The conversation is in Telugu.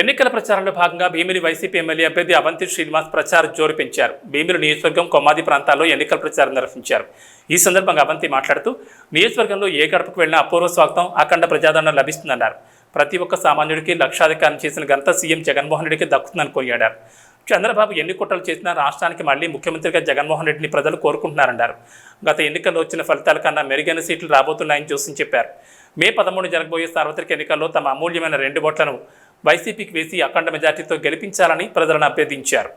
ఎన్నికల ప్రచారంలో భాగంగా భీమిలి వైసీపీ ఎమ్మెల్యే అభ్యర్థి అవంతి శ్రీనివాస్ ప్రచార జోరు పెంచారు. భీమిలి నియోజకవర్గం కొమ్మాది ప్రాంతాల్లో ఎన్నికల ప్రచారం నిర్వహించారు. ఈ సందర్భంగా అవంతి మాట్లాడుతూ నియోజకవర్గంలో ఏ గడపకు వెళ్ళినా అపూర్వ స్వాగతం అఖండ ప్రజాదరణ లభిస్తుందన్నారు. ప్రతి ఒక్క సామాన్యుడికి లక్షాధికారం చేసిన ఘనత సీఎం జగన్మోహన్ రెడ్డికి దక్కుతుందని కొనియాడారు చంద్రబాబు ఎన్ని కుట్రలు చేసినా రాష్ట్రానికి మళ్ళీ ముఖ్యమంత్రిగా జగన్మోహన్ రెడ్డిని ప్రజలు కోరుకుంటున్నారన్నారు. గత ఎన్నికల్లో వచ్చిన ఫలితాల కన్నా మెరుగైన సీట్లు రాబోతున్నాయని చూసి చెప్పారు. మే పదమూడు జరగబోయే సార్వత్రిక ఎన్నికల్లో తమ అమూల్యమైన రెండు ఓట్లను వైసీపీకి వేసి అఖండ మెజార్టీతో గెలిపించాలని ప్రజలను అభ్యర్థించారు.